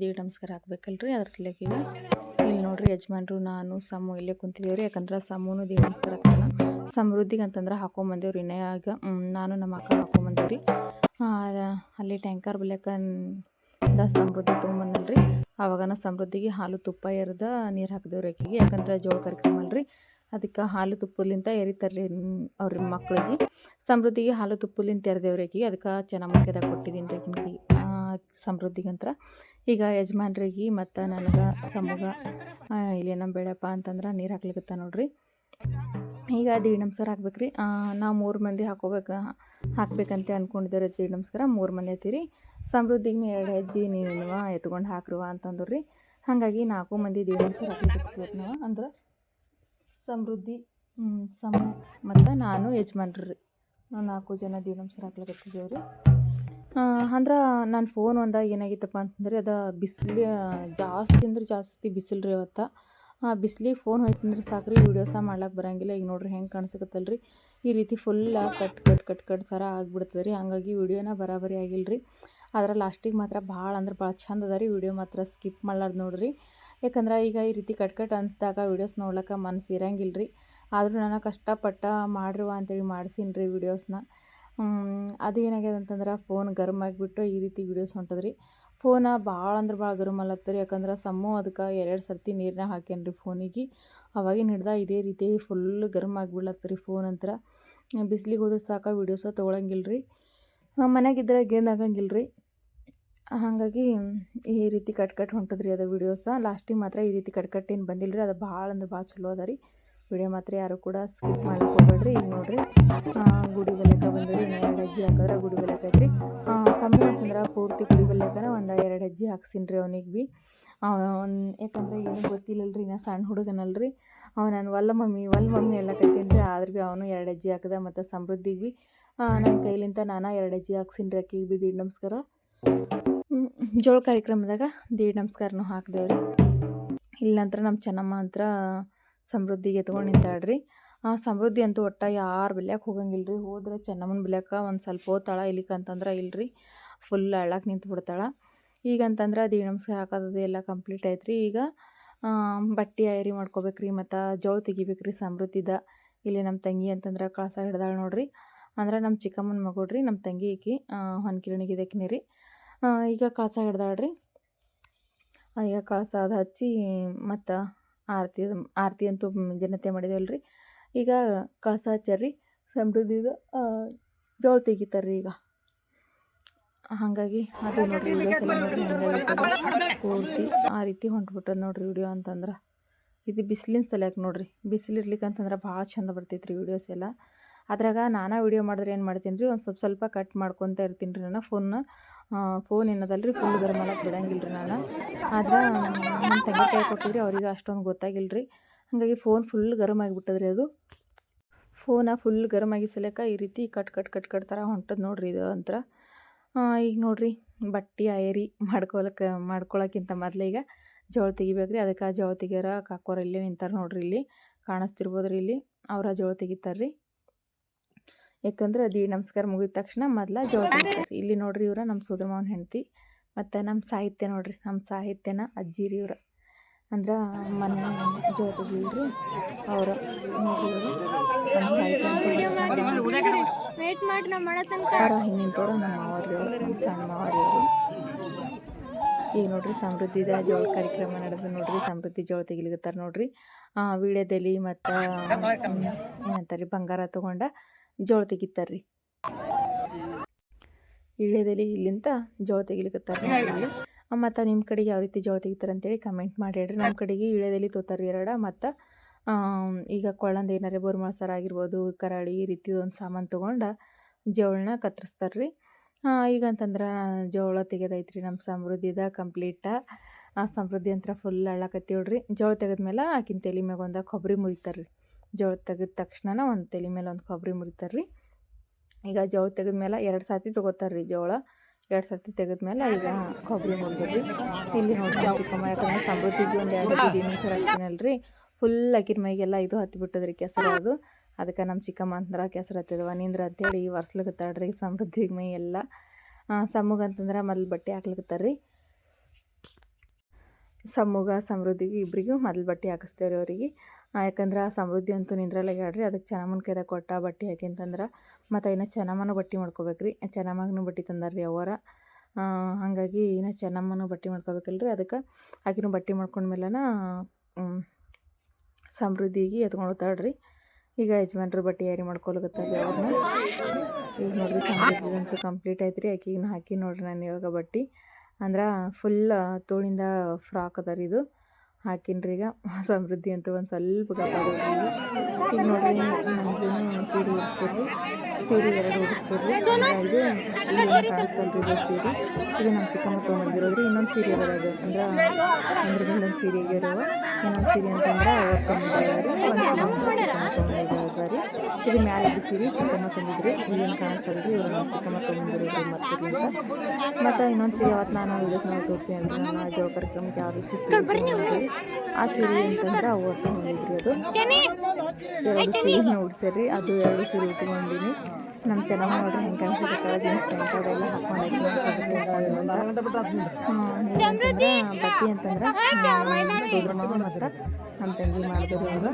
ದೇವ್ ನಮಸ್ಕಾರ ಹಾಕ್ಬೇಕಲ್ರಿ? ಅದ್ರ ಇಲ್ಲಿ ನೋಡ್ರಿ ಯಜಮಾನ್ರು, ನಾನು, ಸಮು ಇಲ್ಲೇ ಕುಂತಿದ್ದೇವ್ರಿ ಯಾಕಂದ್ರೆ ಸಮೂನು ದೇವ್ ನಮಸ್ಕಾರ ಹಾಕ್ತಾನ. ಸಮೃದ್ಧಿಗೆ ಅಂತಂದ್ರೆ ಹಾಕೊಂಬಂದೇವ್ರಿ. ಇನ್ನಾಗ ನಾನು ನಮ್ಮ ಅಕ್ಕ ಹಾಕೊಂಬಂದೇವ್ರಿ. ಅಲ್ಲಿ ಟ್ಯಾಂಕರ್ ಬಲ್ಯಾಕ ಸಮೃದ್ಧಿ ತೊಗೊಂಬಂದಲ್ರಿ ಆವಾಗನ ಸಮೃದ್ಧಿಗೆ ಹಾಲು ತುಪ್ಪ ಎರದ ನೀರು ಹಾಕಿದೇವ್ರಿ ಆಕೆಗೆ ಯಾಕಂದ್ರೆ ಜೋಳ ಕಾರ್ಯಕ್ರಮ ಅದಕ್ಕೆ ಹಾಲು ತುಪ್ಪಲಿಂತ ಎರಿತಾರ್ರಿ ಅವ್ರ ಮಕ್ಕಳಿಗೆ ಸಮೃದ್ಧಿಗೆ ಹಾಲು ತುಪ್ಪಲಿಂತ ಎರೆದೇವ್ರಿ ಆಕೆಗೆ ಅದಕ್ಕೆ ಚೆನ್ನಾಗಿ ಕೊಟ್ಟಿದ್ದೀನಿ ರೀ ಸಮೃದ್ಧಿಗಂತ್ರ. ಈಗ ಯಜಮಾನ್ರಿಗೆ ಮತ್ತು ನನಗೆ ಸಮಗ ಇಲ್ಲಿ ನಮ್ಮ ಬೆಳೆಯಪ್ಪ ಅಂತಂದ್ರೆ ನೀರು ಹಾಕ್ಲಿಕತ್ತ ನೋಡ್ರಿ. ಈಗ ದೀಡ್ ನಮಸ್ಕಾರ ಹಾಕ್ಬೇಕ್ರಿ. ನಾವು ಮೂರು ಮಂದಿ ಹಾಕೋಬೇಕು, ಹಾಕ್ಬೇಕಂತ ಅಂದ್ಕೊಂಡಿದ್ದಾರೆ ನಮಸ್ಕಾರ ಮೂರು ಮಂದಿ ಐತಿರಿ ಸಮೃದ್ಧಿಗೆ ಎರಡು ಹೆಜ್ಜೆ ನೀವು ಎತ್ಕೊಂಡು ಹಾಕ್ರುವ ಅಂತಂದ್ರು. ರೀ ಹಾಗಾಗಿ ನಾಲ್ಕು ಮಂದಿ ದೀಡ್ ನಮಸ್ಕಾರ ಹಾಕ್ಲಿಕ್ಕೆ ನಾವು. ಅಂದ್ರೆ ಸಮೃದ್ಧಿ ಸಮ ಮತ್ತು ನಾನು ಯಜಮಾನ್ರಿ ನಾವು ನಾಲ್ಕು ಜನ ದೀಡ್ ನಮಸ್ಕಾರ ಹಾಕ್ಲಿಕತ್ತಿದ್ದೇವೆ ರೀ ಅಂದ್ರೆ ನನ್ನ ಫೋನ್ ಒಂದಾಗ ಏನಾಗಿತ್ತಪ್ಪ ಅಂತಂದ್ರೆ ಅದು ಬಿಸಿಲು, ಜಾಸ್ತಿ ಅಂದ್ರೆ ಜಾಸ್ತಿ ಬಿಸಿಲು ರೀ ಅವತ್ತು. ಆ, ಬಿಸಿಲಿಗೆ ಫೋನ್ ಹೋಯ್ತಂದ್ರೆ ಸಾಕ್ರಿ ವೀಡಿಯೋಸ ಮಾಡ್ಲಿಕ್ಕೆ ಬರಂಗಿಲ್ಲ. ಈಗ ನೋಡ್ರಿ ಹೆಂಗೆ ಕಾಣಿಸಕತ್ತಲ್ಲ ರೀ ಈ ರೀತಿ full cut cut cut cut ಥರ ಆಗಿಬಿಡ್ತದೆ ರೀ. ಹಂಗಾಗಿ ವೀಡಿಯೋನ ಬರಾಬರಿ ಆಗಿಲ್ಲ ರೀ ಆದ್ರೆ ಲಾಸ್ಟಿಗೆ ಮಾತ್ರ ಭಾಳ ಅಂದ್ರೆ ಭಾಳ ಚಂದ ಅದ ರೀ ವಿಡಿಯೋ ಮಾತ್ರ ಸ್ಕಿಪ್ ಮಾಡ್ಲಾರ್ದು ನೋಡ್ರಿ. ಯಾಕಂದ್ರೆ ಈಗ ಈ ರೀತಿ ಕಟ್ ಕಟ್ ಅನಿಸ್ದಾಗ ವೀಡಿಯೋಸ್ ನೋಡ್ಲಿಕ್ಕೆ ಮನಸ್ಸು ಇರಂಗಿಲ್ಲ ರೀ ಆದರೂ ನಾನು ಕಷ್ಟಪಟ್ಟ ಮಾಡಿರುವ ಅಂತೇಳಿ ಮಾಡ್ಸೀನಿ ರೀ ವೀಡಿಯೋಸ್ನ ಅದು ಏನಾಗ್ಯದ ಅಂತಂದ್ರೆ ಫೋನ್ ಗರಮ್ ಆಗಿಬಿಟ್ಟು ಈ ರೀತಿ ವೀಡಿಯೋಸ್ ಹೊಂಟದ್ರಿ. ಫೋನ ಭಾಳ ಅಂದ್ರೆ ಭಾಳ ಗರಮ್ ಅಲ್ಲತ್ತರಿ ಯಾಕಂದ್ರೆ ಸಮ್ಮು ಅದಕ್ಕೆ ಎರಡು ಸರ್ತಿ ನೀರನ್ನ ಹಾಕ್ಯಾನ ಫೋನಿಗೆ. ಅವಾಗಿನ ಹಿಡ್ದ ಇದೇ ರೀತಿ ಫುಲ್ ಗರಮ್ ಆಗಿಬಿಡ್ಲತ್ತರಿ ಫೋನ್ ಅಂತರ. ಬಿಸಿಲಿಗೆ ಹೋದ್ರೆ ಸಾಕ ವೀಡಿಯೋಸ ತೊಗೊಳಂಗಿಲ್ಲ ರೀ ಮನೆಯಾಗಿದ್ದರೆ ಗೇನ್ ಆಗಂಗಿಲ್ಲ ಹಾಗಾಗಿ ಈ ರೀತಿ ಕಟ್ ಕಟ್ ಹೊಂಟದ್ರಿ ಅದು ವೀಡಿಯೋಸ. ಲಾಸ್ಟಿಗೆ ಮಾತ್ರ ಈ ರೀತಿ ಕಟ್ ಕಟ್ ಬಂದಿಲ್ಲ ರೀ ಅದು ಭಾಳ ಅಂದ್ರೆ ಭಾಳ ಚಲೋ ಅದ ರೀ. ವಿಡಿಯೋ ಮಾತ್ರ ಯಾರು ಕೂಡ ಸ್ಕಿಪ್ ಮಾಡಕ್ಕೆ ಹೋಗ್ಬೇಡ್ರಿ ಈಗ ನೋಡ್ರಿ ಗುಡಿ ಬೆಲ್ಲಕ ಬಂದ್ರಿ ಎರಡು ಹೆಜ್ಜೆ ಹಾಕಿದ್ರೆ ಗುಡಿ ಬೆಲೆಕ ಐತ್ರಿ ಸಮಯ ಅಂತಂದ್ರೆ ಪೂರ್ತಿ ಗುಡಿ ಬೆಲ್ಲಕನ ಒಂದು ಎರಡು ಹೆಜ್ಜೆ ಹಾಕ್ಸಿನ್ರಿ ಅವನಿಗೆ ಭೀ ಅವ್ನು ಯಾಕಂದ್ರೆ ಏನೂ ಗೊತ್ತಿಲ್ಲಲ್ರಿ ನಾ ಸಣ್ಣ ಹುಡುಗನಲ್ರಿ. ಅವ ನಾನು ಒಲ್ಲ ಮಮ್ಮಿ ಒಲ್ಲ ಮಮ್ಮಿ ಎಲ್ಲ ಕತ್ತೀನಿ ರೀ ಆದ್ರೆ ಭೀ ಅವನು ಎರಡು ಹೆಜ್ಜೆ ಹಾಕಿದೆ ಮತ್ತು ಸಮೃದ್ಧಿಗೆ ಭೀ ನನ್ನ ಕೈಲಿಂತ ನಾನು ಎರಡು ಹೆಜ್ಜೆ ಹಾಕ್ಸಿನ್ರಿ ರೀ ಆಕಿಗೆ ಭೀ ದೀಡ್ ನಮಸ್ಕಾರ. ಜೋಳ ಕಾರ್ಯಕ್ರಮದಾಗ ದೀಡ್ ನಮಸ್ಕಾರನೂ ಹಾಕಿದೇವ್ರಿ. ಇಲ್ಲ ನಂತರ ನಮ್ಮ ಚೆನ್ನಮ್ಮ ಅಂತ್ರ ಸಮೃದ್ಧಿಗೆ ಎತ್ಕೊಂಡು ಆ ಸಮೃದ್ಧಿ ಅಂತೂ ಒಟ್ಟು ಯಾರು ಬೆಲ್ಯಾಕೆ ಹೋಗಂಗಿಲ್ಲ ರೀ ಹೋದ್ರೆ ಚೆನ್ನಮ್ಮನ ಬೆಲ್ಯಾಕ ಒಂದು ಸ್ವಲ್ಪ ಹೋತಾಳ ಇಲ್ಲಿಕ ಅಂತಂದ್ರೆ ಇಲ್ರಿ. ಫುಲ್ ಅಳಕ್ಕೆ ನಿಂತು ಬಿಡ್ತಾಳೆ. ಈಗಂತಂದ್ರೆ ಅದು ನಮಸ್ಕಾರ ಹಾಕೋದು ಎಲ್ಲ ಕಂಪ್ಲೀಟ್ ಆಯ್ತು ರೀ ಈಗ ಬಟ್ಟೆ ಐರಿ ಮಾಡ್ಕೋಬೇಕ್ರಿ ಮತ್ತು ಜೋಳ ತೆಗಿಬೇಕ್ರಿ ಸಮೃದ್ಧಿದ. ಇಲ್ಲಿ ನಮ್ಮ ತಂಗಿ ಅಂತಂದ್ರೆ ಕಳಸ ಹಿಡ್ದಾಳೆ ನೋಡ್ರಿ. ಅಂದ್ರೆ ನಮ್ಮ ಚಿಕ್ಕಮ್ಮನ ಮಗುಳ್ರಿ ನಮ್ಮ ತಂಗಿ ಈಕಿ ಹೊನ್ಕಿರಣಿಗೆ ಇದಕ್ಕೆ ರೀ. ಈಗ ಕಳಸ ಹಿಡ್ದಾಳ್ರಿ. ಈಗ ಕಳಸ ಅದು ಹಚ್ಚಿ ಮತ್ತು ಆರತಿ ಆರತಿ ಅಂತೂ ಜನತೆ ಮಾಡಿದೇವಲ್ಲ ರೀ ಈಗ ಕಳಸ ಹಚ್ಚಾರಿ ಸಮೃದ್ಧಿದ ಜೋಳ ತೆಗಿತಾರೆ ಈಗ. ಹಾಗಾಗಿ ಅದು ನೋಡ್ರಿ ವಿಡಿಯೋಸ್ ಎಲ್ಲ ನೋಡ್ರಿ ಹೆಂಗಾಗಿರ್ತದೆ ಪೂರ್ತಿ ಆ ರೀತಿ ಹೊಂಟ್ಬಿಟ್ಟದ ನೋಡ್ರಿ ವಿಡಿಯೋ ಅಂತಂದ್ರೆ. ಇದು ಬಿಸಿಲಿನ ಸಲಕ್ಕೆ ನೋಡ್ರಿ. ಬಿಸಿಲು ಇರ್ಲಿಕ್ಕೆ ಅಂತಂದ್ರೆ ಭಾಳ ಚಂದ ಬರ್ತೈತೆ ರೀ ವಿಡಿಯೋಸ್ ಎಲ್ಲ. ಅದ್ರಾಗ ನಾನಾ ವಿಡಿಯೋ ಮಾಡಿದ್ರೆ ಏನು ಮಾಡ್ತೀನಿ ರೀ ಒಂದು ಸ್ವಲ್ಪ ಸ್ವಲ್ಪ ಕಟ್ ಮಾಡ್ಕೊತ ಇರ್ತೀನಿ ರೀ ನಾನು ಫೋನ್ನ ಫೋನ್ ಏನದಲ್ಲ ರೀ ಫುಲ್ ಗರಮ್ ಮಾಡಕ್ಕೆ ಬಿಡಂಗಿಲ್ಲ ರೀ ನಾನು. ಆದ್ರೆ ನಮ್ಮ ತಂಗಿ ಕೈ ಕೊಟ್ಟಿದ್ರಿ, ಅವ್ರಿಗೆ ಅಷ್ಟೊಂದು ಗೊತ್ತಾಗಿಲ್ಲ ರೀ ಹಾಗಾಗಿ ಫೋನ್ ಫುಲ್ ಗರಮ್ ಆಗಿಬಿಟ್ಟದ್ರಿ ಅದು. ಫೋನ ಫುಲ್ ಗರಮ್ ಆಗಿ ಸಲಕ ಈ ರೀತಿ ಕಟ್ ಕಟ್ ಕಟ್ ಕಟ್ ಥರ ಹೊಂಟದ್ ನೋಡ್ರಿ ಇದು ಅಂತರ. ಈಗ ನೋಡ್ರಿ, ಬಟ್ಟೆ ಅಯರಿ ಮಾಡ್ಕೊಳಕ್ಕೆ ಮಾಡ್ಕೊಳಕ್ಕಿಂತ ಮೊದಲು ಈಗ ಜೋಳ ತೆಗಿಬೇಕ್ರಿ. ಅದಕ್ಕೆ ಜೋಳ ತೆಗಿಯೋರ, ಕಾಕೋರು ಇಲ್ಲೇ ನಿಂತಾರೆ ನೋಡ್ರಿ ಇಲ್ಲಿ. ಕಾಣಿಸ್ತಿರ್ಬೋದ್ರಿ ಇಲ್ಲಿ. ಅವರ ಜೋಳ ತೆಗಿತಾರೆ ರೀ ಯಾಕಂದ್ರೆ ದೀಡ್ ನಮಸ್ಕಾರ ಮುಗಿದ ತಕ್ಷಣ ಮೊದಲ ಜೋಳ ಇಲ್ಲಿ ನೋಡ್ರಿ ಇವ್ರ ನಮ್ಮ ಸುಧರ್ಮವನ ಹೆಂಡತಿ ಮತ್ತು ನಮ್ಮ ಸಾಹಿತ್ಯ ನೋಡ್ರಿ ನಮ್ಮ ಸಾಹಿತ್ಯನ ಅಜ್ಜಿ ರೀ ಇವ್ರ. ಅಂದ್ರೆ ಮನೆ ಜೋಳ ತೆಗಿಲ್ರಿ ಅವ್ರ ಅವ್ರ ಹಿಂದಿಂತವ್ರು ನಮ್ಮ ನಮ್ಮ ಸಣ್ಣ ಈಗ ನೋಡ್ರಿ ಸಮೃದ್ಧಿದ ಜೋಳ ಕಾರ್ಯಕ್ರಮ ನಡೆದು ನೋಡ್ರಿ ಸಮೃದ್ಧಿ ಜೋಳ ತೆಗಿಲಿಕತ್ತಾರ ನೋಡ್ರಿ. ವಿಳ್ಯದೆಲೆ ಮತ್ತು ಏನಂತಾರೆ ಬಂಗಾರ ತೊಗೊಂಡ ಜೋಳ ತೆಗಿತಾರ್ರಿ. ಇಳೆದಲ್ಲಿ ಇಲ್ಲಿಂದ ಜೋಳ ತೆಗಿಲಿಕತ್ತಾರ ನೋಡ್ರಿ ಮತ್ತು ನಿಮ್ಮ ಕಡೆಗೆ ಯಾವ ರೀತಿ ಜೋಳ ತೆಗಿತಾರೆ ಅಂತೇಳಿ ಕಮೆಂಟ್ ಮಾಡಿ ಹೇಳ್ರಿ. ನಮ್ಮ ಕಡೆಗೆ ಇಳ್ಯದೆಲೆ ತೋತಾರ್ರಿ ಎರಡ, ಮತ್ತು ಈಗ ಕೊಳ್ಳಂದ ಏನಾರೇ ಬೋರ್ಮಳ ಆಗಿರ್ಬೋದು, ಕರಾಳಿ ಈ ರೀತಿ ಒಂದು ಸಾಮಾನು ತೊಗೊಂಡು ಜೋಳನ ಕತ್ತರಿಸ್ತಾರೆ ರೀ ಈಗ ಅಂತಂದ್ರೆ ಜೋಳ ತೆಗೆದೈತ್ರಿ ನಮ್ಮ ಸಮೃದ್ಧಿದ ಕಂಪ್ಲೀಟ ಆ, ಸಮೃದ್ಧಿ ಅಂತ ಫುಲ್ ಅಳ್ಳಾಕತ್ತೀವ್ರಿ. ಜೋಳ ತೆಗೆದ್ಮೇಲೆ ಆಕಿನ ತಲೆ ಮ್ಯಾಗ ಒಂದು ಕೊಬ್ಬರಿ ಮುರಿತಾರೆ ರೀ ಜೋಳ ತೆಗೆದ ತಕ್ಷಣ ಒಂದು ತಲೆ ಮೇಲೆ ಒಂದು ಕೊಬ್ಬರಿ ಮುರಿತಾರೆ ರೀ ಈಗ ಜೋಳ ತೆಗೆದ್ಮೇಲೆ ಎರಡು ಸರ್ತಿ ತೊಗೋತಾರೆ ರೀ ಜೋಳ. ಎರಡು ಸರ್ತಿ ತೆಗೆದ್ಮೇಲೆ ಈಗ ಕೊಬ್ಬರಿ ಮುರಿದ್ರಿ ಇಲ್ಲಿ ಚಿಕ್ಕಮ್ಮ ಯಾಕಂದ್ರೆ ಸಮೃದ್ಧಿಗೆ ಒಂದು ಎರಡು ದಿನ ಸರ್ ಹಚ್ಚಿನಲ್ರಿ. ಫುಲ್ ಅಕ್ಕಿನ ಮೈಗೆಲ್ಲ ಇದು ಹತ್ತಿ ಬಿಟ್ಟದ್ರಿ ಕೆಸರು ಅದು. ಅದಕ್ಕೆ ನಮ್ಮ ಚಿಕ್ಕಮ್ಮ ಅಂತಂದ್ರೆ ಕೆಸರು ಹತ್ತಿದವ. ನಿಂದ್ರ ಅಂತೇಳಿ ವರ್ಷಲಕತ್ತಾಳ್ರಿ ಸಮೃದ್ಧಿ ಮೈ ಎಲ್ಲ ಸಮ್ಮುಗ ಅಂತಂದ್ರೆ ಮೊದಲು ಬಟ್ಟೆ ಹಾಕ್ಲಿಕತ್ತಾರ ರೀ ಸಮ್ಮಗ ಸಮೃದ್ಧಿಗೆ ಇಬ್ಬರಿಗೂ ಮೊದಲು ಬಟ್ಟೆ ಹಾಕಿಸ್ತೇವ್ರಿ ಅವರಿಗೆ. ಯಾಕಂದ್ರೆ ಆ ಸಮೃದ್ಧಿ ಅಂತೂ ನಿಂದ್ರಲ್ಲ ಹೇಳ್ರಿ. ಅದಕ್ಕೆ ಚೆನ್ನಮ್ಮನ ಕೈದಾಗ ಕೊಟ್ಟ ಬಟ್ಟೆ ಹಾಕಿ ಅಂತಂದ್ರೆ ಮತ್ತು ಇನ್ನು ಚೆನ್ನಮ್ಮನೂ ಬಟ್ಟೆ ಮಾಡ್ಕೋಬೇಕ್ರಿ. ಚೆನ್ನಮ್ಮಗೂ ಬಟ್ಟೆ ತಂದಾರ ರೀ ಅವರ ಹಾಗಾಗಿ ಇನ್ನು ಚೆನ್ನಮ್ಮನೂ ಬಟ್ಟೆ ಮಾಡ್ಕೋಬೇಕಲ್ರಿ. ಅದಕ್ಕೆ ಆಕಿನೂ ಬಟ್ಟೆ ಮಾಡ್ಕೊಂಡ್ಮೇಲೆನ ಸಮೃದ್ಧಿಗೆ ಎತ್ಕೊಂಡು ತಾಳ್ರಿ ಈಗ ಯಜಮಾನ್ರು ಬಟ್ಟೆ ಯಾರಿ ಮಾಡ್ಕೊಳಕತ್ತಾರ ಅವ್ರನ್ನ. ಈಗ ನೋಡ್ರಿ ಸಮೃದ್ಧಿದಂತೂ ಕಂಪ್ಲೀಟ್ ಆಯ್ತು ರೀ ಆಕಿನ ಹಾಕಿ ನೋಡ್ರಿ ನಾನು ಇವಾಗ ಬಟ್ಟೆ. ಅಂದ್ರೆ ಫುಲ್ ತೋಳಿಂದ ಫ್ರಾಕ್ ಅದ ರೀ ಇದು ಹಾಕಿನ್ರಿ ಈಗ. ಸಮೃದ್ಧಿ ಅಂತ ಒಂದು ಸ್ವಲ್ಪ ಗಪ್ಪ ಈಗ ನೋಡ್ರಿ ಸೀರೆ ಉಡಿಸ್ಕೊಡ್ರಿ. ಸೀರೆ ಎರಡು ಉಡಿಸ್ಕೊಡ್ರಿ. ಇದು ಕಾಣಿಸ್ತಲ್ರಿ ಇದು ಸೀರೆ ಇದು ನಮ್ಮ ಚಿಕ್ಕಮ್ಮ ತೊಗೊಂಡಿರೋದ್ರಿ ಇನ್ನೊಂದು ಸೀರೆ ಬರೋದು ಅಂದ್ರೆ ಅಂದ್ರೆ ಇನ್ನೊಂದು ಸೀರೆಗೆ ಇರೋ ಇನ್ನೊಂದು ಸೀರೆ ಅಂತಂದ್ರೆ ಅವತ್ತು ರೀ ಇದು ಮ್ಯಾಲೆ ಬಿಸಿರಿ ಸೀರೆ ಚಿಕ್ಕಮ್ಮ ತಂದಿದ್ರಿ. ಇಲ್ಲೇನು ಕಾಣಿಸ್ತಲ್ರಿ ಇವ್ರು ನಮ್ಮ ಚಿಕ್ಕಮ್ಮ ತೊಗೊಂಡಿರೋದ್ರಿ ಮತ್ತೆ ಅಂತ. ಮತ್ತು ಇನ್ನೊಂದು ಸೀರೆ ಅವತ್ತು ನಾನು ಇದಕ್ಕೆ ನಾವು ತೋರಿಸಿ ಅಂದ್ರೆ ನಮ್ಮ ಜೋಳ ಕಾರ್ಯಕ್ರಮಕ್ಕೆ ಯಾವ ರೀತಿ ಸೀರೆ ಆ ಸೀರೆ ಅಂತಂದ್ರೆ ಅವತ್ತು ಹೊಂದಿದ್ರಿ ಅದು. ಎರಡು ಸೀರೆ ಉಡ್ಸರಿ ಅದು ಎರಡು ಸೀರೆ ಉಟ್ಕೊಂಡಿನಿ ನಮ್ಮ ಚೆನ್ನಾಗಿ ನೋಡ್ರಿ ಹೆಂಗೆ ಕಾಣಿಸುತ್ತೆ ಜೀನ್ಸ್ ಪ್ಯಾಂಟ್ ಅವೆಲ್ಲ ಹಾಕೊಂಡು ಬಟ್ಟೆ ಅಂತಂದ್ರೆ ಸೋದ್ರ ಮತ್ತು ನಮ್ಮ ತಂಗಿ ಮಾಡಿದ್ರು ಅವರು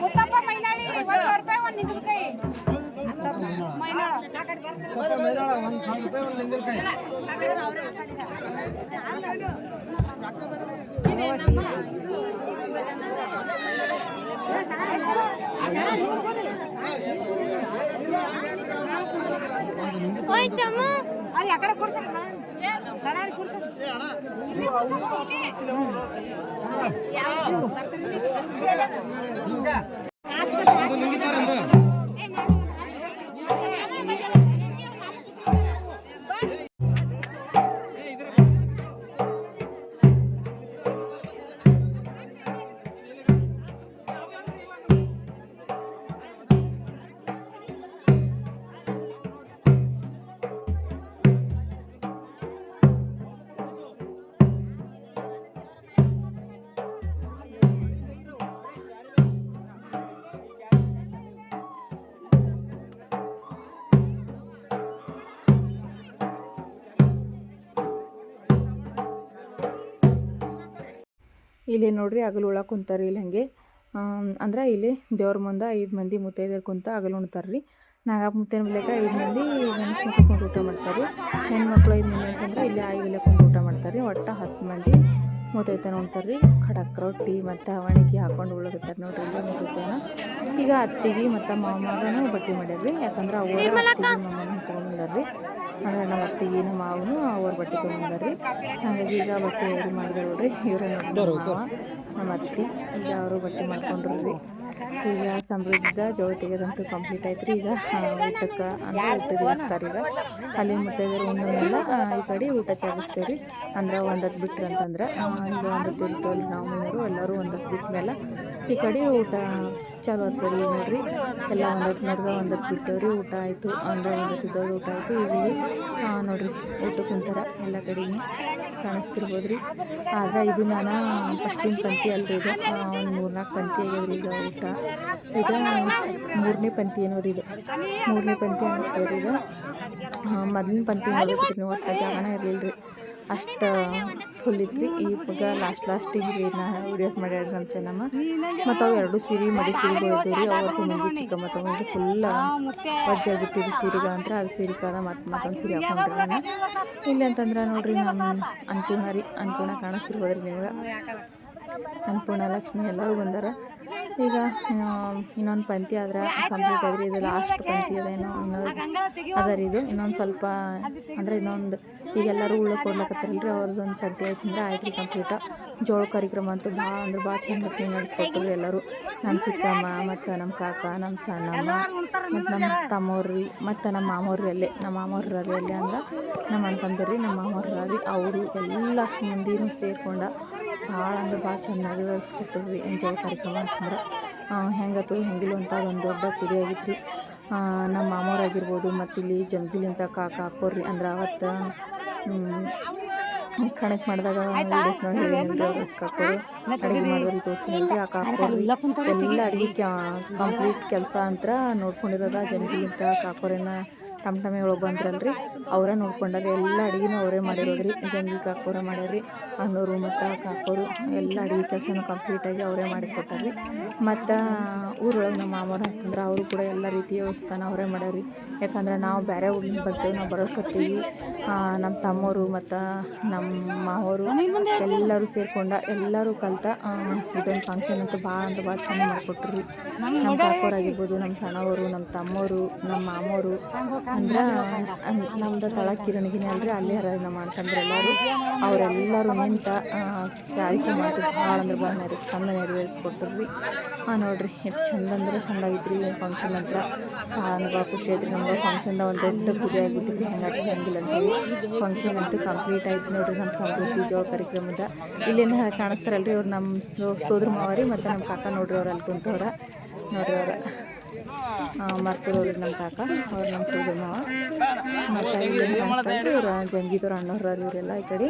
ಮುತ್ತಪ್ಪ ಮೈನಾಳಿ ಒಂದು ರೂಪಾಯಿ ಒಂದು ನಿಂಬೆಕಾಯಿ ಮೈನಾಳ ಓಯ್ ಇಲ್ಲಿ ನೋಡ್ರಿ ಹಗಲು ಉಳ ಕುಂತಾರೆ ಇಲ್ಲಿ ಹಾಗೆ. ಅಂದ್ರೆ ಇಲ್ಲಿ ದೇವ್ರ ಮುಂದೆ ಐದು ಮಂದಿ ಮುತ್ತೈದೆಯರು ಕುಂತ ಹಗಲು ಉಣ್ತಾರೆ ರೀ. ನಾಗಪ್ಪ ಮುತ್ತೈನ ಬಳಿಕ ಐದು ಮಂದಿ ಗಣೇಶ ಕುಂತು ಊಟ ಮಾಡ್ತಾರೆ ಹೆಣ್ಮಕ್ಳು ಐದು ಮಂದಿ ಅಂತಂದ್ರೆ ಇಲ್ಲಿ ಆಯಿಲೆ ಕುಂತು ಊಟ ಮಾಡ್ತಾರೆ ರೀ. ಒಟ್ಟು ಹತ್ತು ಮಂದಿ ಮುತ್ತೈತನ ನೋಡ್ತಾರೆ ರೀ ಖಡಕ್ ರೊಟ್ಟಿ ಮತ್ತು ಒಣಗಿ ಹಾಕೊಂಡು ಉಳ್ಳಾಗತ್ತಾರೆ ನೋಡ್ರಿ ಎಲ್ಲ ಈಗ ಅತ್ತಿಗೆ ಮತ್ತು ಮಾವನ ಬಟ್ಟೆ ಮಾಡ್ಯಾರ ರೀ ಯಾಕಂದ್ರೆ ಅವ್ರ ಅತ್ತಿಗೆ ಮಾಮನ ರೀ ಅಂದ್ರೆ ನಮ್ಮ ಅತ್ತಿಗೆ ನಮ್ಮ ಮಾವನು ಅವ್ರ ಬಟ್ಟೆ ತೊಗೊಂಡಾರ ಹಾಗಾಗಿ ಈಗ ಬಟ್ಟೆ ಅವ್ರು ಮಾಡಿದ್ರು ನೋಡ್ರಿ. ಇವ್ರ ನಮ್ಮ ಅತ್ತಿ. ಈಗ ಅವರು ಬಟ್ಟೆ ಮಾಡ್ಕೊಂಡ್ರು ಈಗ ಸಮೃದ್ಧ ಜೋಳಿಗೆ ತೆಗೆದಂತೂ ಕಂಪ್ಲೀಟ್ ಆಯ್ತು ರೀ ಈಗ ಊಟಕ್ಕೆ ಅಂದ್ರೆ ಊಟ ತಿನ್ನಿಸ್ತಾರೆ ಈಗ. ಅಲ್ಲಿ ಮುತ್ತೈದರು ಉಣ್ಣೆಲ್ಲ ಈ ಕಡೆ ಊಟ ಚಾಗಿಸ್ತೇವೆ ರೀ ಅಂದ್ರೆ ಒಂದಕ್ಕೆ ಬಿಟ್ರಿ ಅಂತಂದ್ರೆ ಈಗ ಒಂದಕ್ಕೆ ಬಿಟ್ಟು ಅಲ್ಲಿ ನಾವು ಎಲ್ಲರೂ ಒಂದಕ್ಕೆ ಬಿಟ್ಟ ಮೇಲೆ ಈ ಕಡೆ ಊಟ ಚಾಲು ಆಗ್ತದೆ ಈಗ ನೋಡ್ರಿ ಎಲ್ಲ ಒಂದತ್ತು ನಡ್ದ ಒಂದತ್ತು ಬಿಟ್ಟವ್ರಿ, ಊಟ ಆಯಿತು ಒಂದು ಒಂದತ್ತು ಊಟ ಆಯಿತು, ಇಲ್ಲಿ ನೋಡ್ರಿ ಊಟ ಕುಂತಾರ ಎಲ್ಲ ಕಡೆಗೆ ಕಾಣಿಸ್ತಿರ್ಬೋದು ರೀ ಆದ್ರೆ ಇದು ನಾನು ಫಸ್ಟಿನ ಪಂಕ್ತಿ ಅಲ್ರಿ ಇದು. ಒಂದು ಮೂರ್ನಾಲ್ಕು ಪಂಕ್ತಿ ಆಗ್ಯದ್ರಿ ಈಗ ಊಟ. ಈಗ ಮೂರನೇ ಪಂಕ್ತಿ ಏನೋರಿ ಇದು. ಮೂರನೇ ಪಂಕ್ತಿ ಅನ್ನಿಸ್ತವ್ರಿ ಈಗ. ಮೊದಲಿನ ಪಂಕ್ತಿ ನೋಡಿದ್ರಿ ನೀವು, ಒಟ್ಟು ಜಾಗನ ಇರಲಿಲ್ಲ ರೀ ಅಷ್ಟು ಫುಲ್ ಇತ್ತು ಈಗ ಲಾಸ್ಟ್ ಲಾಸ್ಟಿಗೆ ರೀ ನಾ ವೀಡಿಯೋಸ್ ಮಾಡ್ಯಾಡ್ರಿ ನಮ್ಮ ಚೆನ್ನಮ್ಮ. ಮತ್ತು ಅವು ಎರಡು ಸೀರೆ ಮಡಿ ಸೀರೆಗಳು ಹೋಗ್ತೀವಿ ಅವತ್ತು ಮಂದಿ ಚಿಕ್ಕಮ್ಮ ತಗೊಂಡು ಫುಲ್ ವಜ್ಜಾಗಿಟ್ಟಿರಿ ಸೀರೆಗಳಂದ್ರೆ ಅದು ಸೀರೆ ಕಾದ ಮತ್ತು ಮತ್ತೊಂದು ಸೀರೆ ಹಾಕೊಂಡ್ರಿ ನಾನು ಇಲ್ಲಿ ಅಂತಂದ್ರೆ ನೋಡ್ರಿ ನಮ್ಮ ಅನ್ಪೂರ್ಣ ರೀ ಅನ್ಪೂರ್ಣ ಕಾಣಿಸ್ತಿರ್ಬೋದ್ರಿ ನಿಮ್ಗೆ ಅನ್ಪೂರ್ಣ ಲಕ್ಷ್ಮಿ ಎಲ್ಲರೂ ಬಂದಾರ. ಈಗ ಇನ್ನೊಂದು ಪಂಕ್ತಿ ಆದ್ರೆ ಕಂಪ್ಲೀಟ್ ಆದ್ರಿ. ಇದು ಲಾಸ್ಟ್ ಪಂಕ್ತಿ ಅದೇನೋ ಇನ್ನೊಂದು ಅದ ರೀ ಇದು. ಇನ್ನೊಂದು ಸ್ವಲ್ಪ ಅಂದರೆ ಇನ್ನೊಂದು ಈಗ ಎಲ್ಲರೂ ಉಳ್ಳ ಕೊಡ್ಲಕತ್ತಾರಲ್ರಿ ಅವ್ರದ್ದೊಂದು ಸದ್ಯ ಐತಿ ಅಂದ್ರೆ ಆಯ್ತು ರೀ ಕಂಪ್ಲೀಟ ಜೋಳ ಕಾರ್ಯಕ್ರಮ ಅಂತೂ ಭಾಳ ಅಂದ್ರೆ ಭಾಳ ಚಂದ ನಡೆಸ್ಕೊಟ್ರು ಎಲ್ಲರೂ. ನಮ್ಮ ಚಿಕ್ಕಮ್ಮ, ಮತ್ತು ನಮ್ಮ ಕಾಕ ನಮ್ಮ ಸಣ್ಣಮ್ಮ ಮತ್ತು ನಮ್ಮ ತಮ್ಮವ್ರು ಮತ್ತು ನಮ್ಮ ಮಾಮವ್ರು ಅಲ್ಲೇ. ನಮ್ಮ ಮಾಮವ್ರು ಅಲ್ಲೇ ಅಂದ್ರೆ ನಮ್ಮ ಅನ್ಕೊಂಡ್ರಿ ನಮ್ಮ ಮಾಮವ್ರು ಅವರು ಎಲ್ಲ ಮಂದಿನೂ ಸೇರ್ಕೊಂಡ ಭಾಳ ಅಂದ್ರೆ ಭಾಳ ಚೆನ್ನಾಗಿ ರೀ ಜೋಳ ಕಾರ್ಯಕ್ರಮ ಅಂತಂದ್ರೆ. ಹೆಂಗತ್ತು ಹೆಂಗಿಲ್ಲ ಅಂತ ಒಂದು ದೊಡ್ಡ ಕುರಿ ಆಗಿತ್ತು ರೀ ನಮ್ಮ ಮಾಮೂರಾಗಿರ್ಬೋದು ಮತ್ತು ಇಲ್ಲಿ ಜಂಬಿಲಿಂತ ಕಾಕ ಹಾಕೋರಿ ಅಂದ್ರೆ ಅವತ್ತು ಕಣಕ್ ಮಾಡಿದಾಗ ವೀಡಿಯೋಸ್ ನೋಡಿ ಹೇಳಿದ್ರಿ ಅಡುಗೆ ಮಾಡೋದು ತೋರಿಸಿ ಆ ಕಾಕೋರು ಎಲ್ಲ ಅಡುಗೆ ಕಂಪ್ಲೀಟ್ ಕೆಲಸ ಅಂತ ನೋಡ್ಕೊಂಡಿರೋದ ಜಂಬಿಲಿಂತ ಕಾಕೋರೇನ ಟಮ್ ಟಮೆ ಒಳಗೆ ಬಂದ್ರಲ್ರಿ. ಅವರೇ ನೋಡ್ಕೊಂಡಾಗ ಎಲ್ಲ ಅಡುಗೆನೂ ಅವರೇ ಮಾಡಿರೋದ್ರಿ. ಜಂಗಿ ಕಾಕೋರ ಮಾಡ್ಯಾರಿ ಅನ್ನೋರು ಮತ್ತು ಕಾಕೋರು, ಎಲ್ಲ ಅಡುಗೆ ಕೆಲಸನೂ ಕಂಪ್ಲೀಟಾಗಿ ಅವರೇ ಮಾಡಿಕೊಟ್ಟಾರಿ ಮತ್ತು ಊರೊಳಗೆ ನಮ್ಮ ಮಾಮರು ಅಂತಂದ್ರೆ ಅವರು ಕೂಡ ಎಲ್ಲ ರೀತಿಯ ವ್ಯವಸ್ಥಾನ ಅವರೇ ಮಾಡ್ಯಾರಿ ಯಾಕಂದ್ರೆ ನಾವು ಬೇರೆ ಊರಿಂದ ಬರ್ತೇವೆ ನಾವು ಬರೋಕತ್ತೀವಿ ನಮ್ಮ ತಮ್ಮವರು ಮತ್ತು ನಮ್ಮ ಮಾವರು ಎಲ್ಲರೂ ಸೇರ್ಕೊಂಡ ಎಲ್ಲರೂ ಕಲ್ತ ಇದೊಂದು ಫಂಕ್ಷನ್ ಅಂತ ಭಾಳ ಅಂದ್ರೆ ಭಾಳ ಚೆನ್ನಾಗಿ ಮಾಡಿಕೊಟ್ರು ನಮ್ಮ ಕಾಕೋರಾಗಿರ್ಬೋದು ನಮ್ಮ ಸಣ್ಣವರು ನಮ್ಮ ತಮ್ಮವರು ನಮ್ಮ ಮಾಮೋರು ಅಂದ್ರೆ ಅನ್- ನಮ್ದು ತಳ ಕಿರಣಿಗಿನೇ ಅಲ್ರಿ ಅಲ್ಲಿ ಹರ ನಮ್ಮ ಅಂತಂದ್ರೆ ಎಲ್ಲರೂ. ಅವರೆಲ್ಲರೂ ನಿಂತ ಕಾರ್ಯಕ್ರಮ ಭಾಳ ಅಂದ್ರೆ ಭಾಳ ನೆರೆ ಚಂದ ನೆರವೇರಿಸ್ಕೊಟ್ರಿ ಹಾಂ ನೋಡ್ರಿ, ಎಷ್ಟು ಚಂದ ಅಂದ್ರೆ ಚಂದ ಐತ್ರಿ ಈ ಫಂಕ್ಷನ್ ಅಂತ ಭಾಳ ಅಂದ್ರೆ ಭಾಳ ಖುಷಿ ಐತ್ರಿ ನಮ್ಗೆ ಫಂಕ್ಷನ್ದಾಗ ಒಂದು ದೊಡ್ಡ ಖುಷಿ ಆಗಿಬಿಟ್ಟಿದ್ರಿ ಹೆಂಗಾಗಿ ಹೆಂಗಿಲ್ಲ ಅಂತೇಳಿ ಫಂಕ್ಷನ್ ಅಂತೂ ಕಂಪ್ಲೀಟ್ ಆಯ್ತು ನೋಡ್ರಿ ನಮ್ಮ ಸಮೃದ್ಧಿ ಜೋಳ ಕಾರ್ಯಕ್ರಮದ. ಇಲ್ಲಿಂದ ಕಾಣಿಸ್ತಾರಲ್ರಿ ಅವ್ರು ನಮ್ಮ ಸೋದರ ಮಾವರಿ ಮತ್ತು ನಮ್ಮ ಕಾಕ ನೋಡ್ರಿ ಅವ್ರು ಅಲ್ಲಿ ಕುಂತವ್ರ. ನೋಡ್ರಿ ಅವ್ರ. ಮರ್ತವ್ರಿ ನಮ್ಮ ಕಾಕ. ಅವ್ರು ನಮ್ಮ ಮಾವ ಮತ್ತು ಇವ್ರು ಜಂಗಿದವ್ರು ಅಣ್ಣವ್ರು ಇವರೆಲ್ಲ ಈ ಕಡೆ.